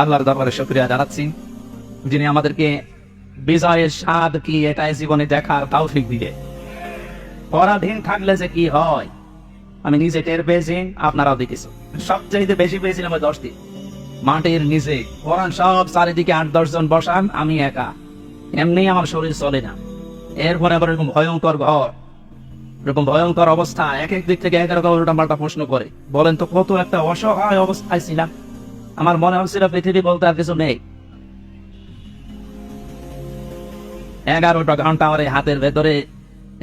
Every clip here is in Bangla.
আল্লাহর দরবারে শুক্রিয়া জানাচ্ছি, যিনি আমাদেরকে বিজয়ের স্বাদ কি এটাই জীবনে দেখার তৌফিক দিলে পরাধীন থাকলে যে কি হয়, আমি নিজে টের পেয়েছি, আপনারাও দেখেছি সবচাইতে বেশি পেয়েছিলাম দশ দিন। মাটির নিচে কোরআন সব চারিদিকে আট দশ জন বসান, আমি একা। এমনি আমার শরীর চলে না। এরপরে আবার এরকম ভয়ঙ্কর ঘর, এরকম ভয়ঙ্কর অবস্থা, এক এক দিক থেকে এগারো উল্টা পাল্টা প্রশ্ন করে। বলেন তো কত একটা অসহায় অবস্থায় ছিলাম। আমার মনে হচ্ছিল পৃথিবী বলতে আর কিছু নেই। এগারোটা ঘণ্টা আমার হাতের ভেতরে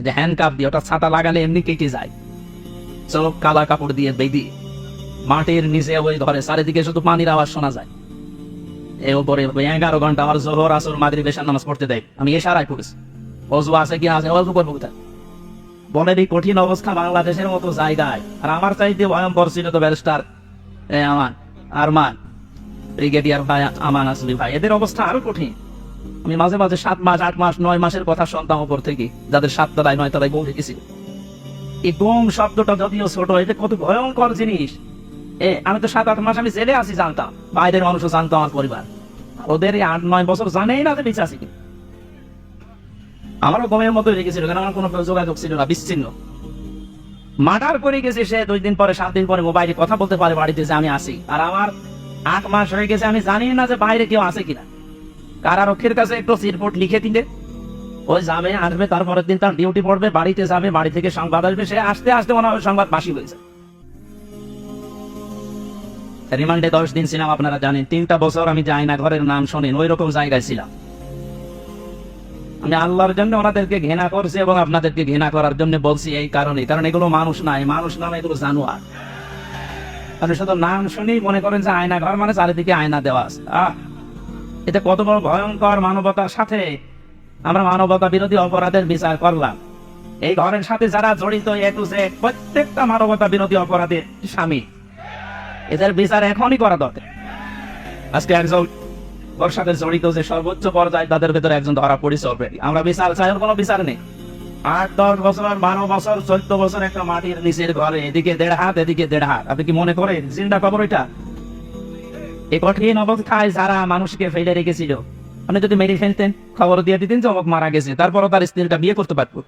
যে হ্যান্ড কাপ দিয়ে, ওটা ছাতা লাগালে এমনি কেটে যায়। চোখ কালা কাপড় দিয়ে বেঁধে, মাটির নিচে ওই ঘরে, চারিদিকে শুধু পানির আওয়াজ শোনা যায়। উপরে এগারো ঘণ্টা আমার জোহর আসর, মাগরিব বেশার নামাজ পড়তে দেয়। আমি এশারায় পড়েছি। অজু আছে কি আছে অজু করব কোথায়? বলেন এই কঠিন অবস্থা বাংলাদেশের মতো জায়গায়। আর আমার চাইতে ভয়ঙ্কর ছিল তো ব্যারিস্টার, এ আমান ব্রিগেডিয়ার ভাই আমান আসলি ভাই, এদের অবস্থা আরও কঠিন। আমি মাঝে মাঝে সাত মাস, আট মাস, নয় মাসের কথা শুনতাম উপর থেকে, যাদের সাত তলায় নয় তলায় এই বোম শব্দটা যদিও ছোট, এটা কত ভয়ঙ্কর জিনিস। এ, আমি তো সাত, আট মাস আমি জেলে আছি জানতাম, বাইরের মানুষও জানতো আমার পরিবার। ওদের এই আট, নয় বছর জানেই না যে বেঁচে আছি। আমারও গমের মতো রেখেছিল কারণ আমার কোনো যোগাযোগ ছিল না, বিচ্ছিন্ন। মার্ডার করে গেছে সে, দুই দিন পরে, সাত দিন পরে মোবাইলে কথা বলতে পারে বাড়িতে যে আমি আসি আর আমার আট মাস হয়ে গেছে, আমি জানি না যে বাইরে কেউ আছে কিনা। কারারক্ষীর কাছে একটু রিপোর্ট লিখে দিলে। ওই যাবে, আসবে, তারপরের দিন তার ডিউটি পড়বে, বাড়িতে যাবে, বাড়ি থেকে সংবাদ আসবে। সে আসতে আসতে মনে হয় সংবাদ বাসি হয়েছে। রিমান্ডে দশ দিন ছিলাম, আপনারা জানেন, তিনটা বছর আমি যাই না, ঘরের নাম শোনেন, ওই রকম জায়গায় ছিলাম। আমি আল্লাহর জন্য ওনাদেরকে ঘৃণা করছি এবং আপনাদেরকে ঘৃণা করার জন্য বলছি এই কারণে কারণ এগুলো মানুষ নাই, মানুষ নামে এগুলো জানোয়ার। আপনি শুধু নাম শুনেই মনে করেন যে আয়না ঘর মানে চারিদিকে আয়না দেওয়া আছে। আহ এটা কত বড় ভয়ঙ্কর মানবতার সাথে আমরা মানবতা বিরোধী অপরাধের বিচার করলাম। এই ঘরের সাথে যারা জড়িত, এ প্রত্যেকটা মানবতা বিরোধী অপরাধের স্বামী। এদের বিচার এখনই করা দরকার। আজকে একজন ওর জড়িত যে সর্বোচ্চ পর্যায়ে, তাদের ভেতরে একজন ধরা আমরা কোনো বিচার নেই। আট, দশ বছর, বারো বছর, চোদ্দ বছর একটা মাটির নিচের ঘরে, এদিকে দেড় হাত, এদিকে দেড় হাত। আপনি কি মনে করেন চিন্তা খবর এটা? এই কঠিন অবস্থায় যারা মানুষকে ফেলে রেখেছিল, আপনি যদি মেরে ফেলতেন, খবর দিয়ে দিতেন যে মারা গেছে, তারপরও তার স্ত্রীটা বিয়ে করতে পারতো।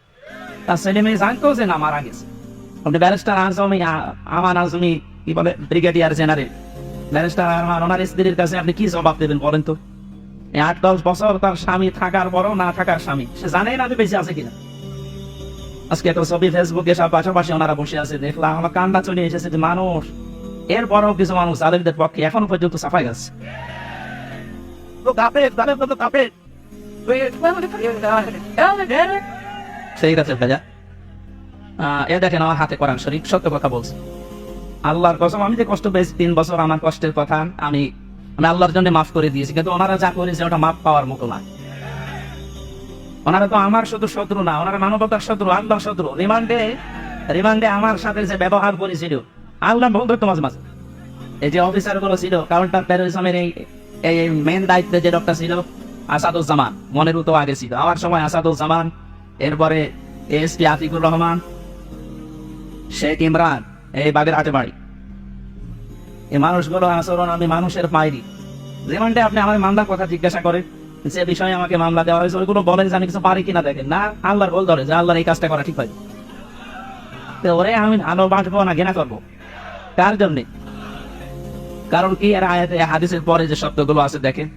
তার ছেলে মেয়ে জানতো যে না, মারা গেছে। আপনি ব্যারিস্টার আজমি আমান আজমি, কি বলে, ব্রিগেডিয়ার জেনারেল। স্ত্রীর কাছে আপনি কি জবাব দেবেন বলেন তো? আট, দশ বছর তার স্বামী থাকার পরও না থাকার স্বামী, সে জানেই না যে বেঁচে আছে কিনা? আজকে একটা ছবি ফেসবুকে সব পাশাপাশি ওনারা বসে আছে, দেখলাম, আমার কান্না চলে এসেছে যে মানুষ কিছু মানুষ আলেমদের পক্ষে এখনও পর্যন্ত সাফাই গেছে। সেই আছে ভাইয়া। এ দেখেন আমার হাতে কোরআন শরীফ, সত্য কথা বলছে। আল্লাহর কসম, আমি যে কষ্ট পেয়েছি তিন বছর আমার কষ্টের কথা, আমি আমি আল্লাহর জন্য মাফ করে দিয়েছি, কিন্তু ওনারা যা করেছে ওটা মাফ পাওয়ার মতো না। ওনারা তো আমার শুধু শত্রু না, ওনারা মানবতার শত্রু, আল্লাহর শত্রু। রিমান্ডে রিমান্ডে আমার সাথে যে ব্যবহার করেছিল, আল্লাহ ভুল ধরতো মাঝে এই যে অফিসারগুলো ছিল কাউন্টার টেরোরিজমের এই এই মেন দায়িত্বে যে ডক্টর ছিল, আসাদুজ্জামান, মনের তো আগে ছিল। আমার সময় আসাদুজ্জামান, এরপরে এসপি আতিকুর রহমান, শেখ ইমরান এই বাগের হাটে বাড়ি এই মানুষগুলো আচরণ আমি মানুষের পাইনি। রিমান্ডে আপনি আমার মামলার কথা জিজ্ঞাসা করেন যে বিষয়ে আমাকে মামলা দেওয়া হয়েছে, ওইগুলো বলেন যে আমি কিছু পারি কিনা দেখেন। না, আল্লাহর বল ধরে, যে আল্লাহর এই কাজটা করা ঠিক হয়। তো ওরে আমি ভালোবাসবো না, ঘৃণা করব। কার জন্যে? কারণ কি এর আয়াতে, হাদিসের পরে যে শব্দগুলো আছে দেখেন,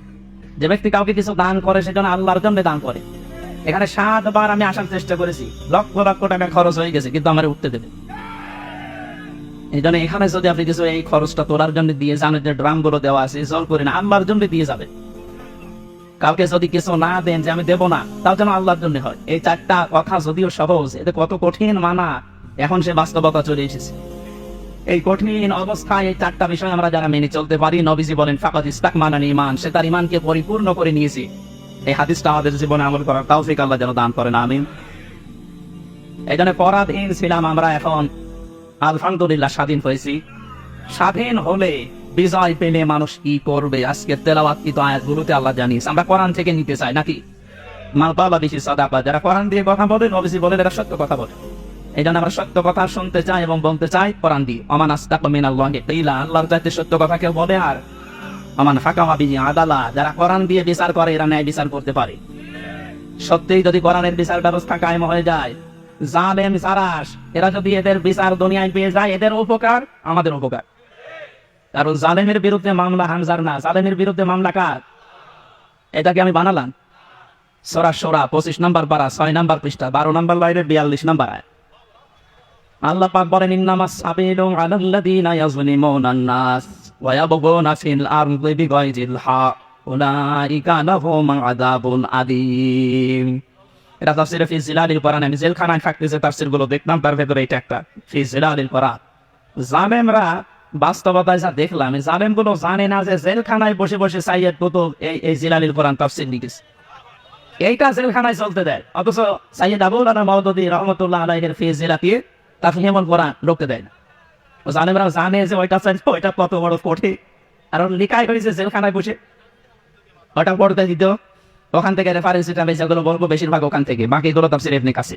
যে ব্যক্তি কাউকে কিছু দান করে সেজন্য আল্লাহর জন্য দান করে। এখানে সাতবার আমি আসার চেষ্টা করেছি। লক্ষ লক্ষ টাকা খরচ হয়ে গেছে, কিন্তু আমার উঠতে দেবে। এই জন্য এখানে যদি আপনি কিছু এই খরচটা তোলার জন্য দিয়ে জানেন যে দেওয়া আছে জল করে না জন্য দিয়ে যাবে। কাউকে যদি কিছু না দেন যে আমি দেবো না, তাও যেন আল্লাহর জন্য হয়। এই চারটা কথা যদিও সহজ কত কঠিন মানা, এখন সে বাস্তবতা চলে এসেছে। এই কঠিন অবস্থায় এই চারটা বিষয় আমরা যারা মেনে চলতে পারি, নবীজি বলেন ইস্তাক মানান ইমান সে তার ইমানকে পরিপূর্ণ করে নিয়েছে। এই হাদিসটা আমাদের জীবনে আমল করার তৌফিক আল্লাহ যেন দান করেন, আমিন। এই জন্য পরাধীন ছিলাম আমরা এখন। আলহামদুলিল্লাহ, স্বাধীন হয়েছি। স্বাধীন হলে বিজয় পেলে মানুষ কি করবে? আজকে তেলাওয়াত কি তো আয়াতগুলোতে আল্লাহ জানিস আমরা কোরআন থেকে নিতে চাই নাকি? মাল বেশি সদাপা যারা কোরআন দিয়ে কথা বলে, নবীজি বলে এরা সত্য কথা বলে। এই জন্য আমরা সত্য কথা শুনতে চাই এবং বলতে চাই, কোরআন দিয়ে। অমান আস্তাক মিন আল্লাহ আল্লাহর চাইতে সত্য কথা কেউ বলে আর আমান ফাঁকা বিজি আদালা, যারা কোরআন দিয়ে বিচার করে, এরা ন্যায় বিচার করতে পারে। সত্যিই যদি কোরআনের বিচার ব্যবস্থা কায়েম হয়ে যায় জালেম সারাস এরা যদি এদের বিচার দুনিয়ায় পেয়ে যায়, এদের উপকার আমাদের উপকার। কারণ জালেমের বিরুদ্ধে মামলা হামজার না, জালেমের বিরুদ্ধে মামলা কার? এটাকে আমি বানালাম? সোরা সোরা পঁচিশ নাম্বার পারা, ছয় নাম্বার পৃষ্ঠা, বারো নাম্বার লাইনের বিয়াল্লিশ নাম্বার আল্লাহ পাক বলেন ইন্নামাস সাবিলু আলাল্লাযীনা ইয়াজলিমুনান নাস ওয়া ইয়াবগুনা ফিল আরদি বিগাইরিল হক, উলাইকা লাহুম আযাবুন আলীম। এটা তাফসিরে ফি জিলালিল কোরআন আমি জেলখানায় থাকতে যে তাফসিরগুলো দেখলাম, তার ভেতরে এটা একটা ফি জিলালিল কোরআন জালেমরা বাস্তবতায় যা দেখলাম, এই জালেমগুলো জানে না যে জেলখানায় বসে বসে সাইয়েদ এই এই জিলালিল কোরআন তাফসির লিখেছে। এইটা জেলখানায় চলতে দেয়, অথচ সাইয়েদ আবুল আনা মহদুদি রহমতুল্লাহ আলাইহের ফি হেমন কোরআন দেয় না। ও জালেমরা জানে যে ওইটা চাই ওইটা কত বড় কঠিন। আর লিখাই হয়েছে জেলখানায় বসে। ওটা পড়তে দিত। ওখান থেকে রেফারেন্স এটা বেশি বলব বেশিরভাগ ওখান থেকে বাকিগুলো তাফসির ইবনে কাছে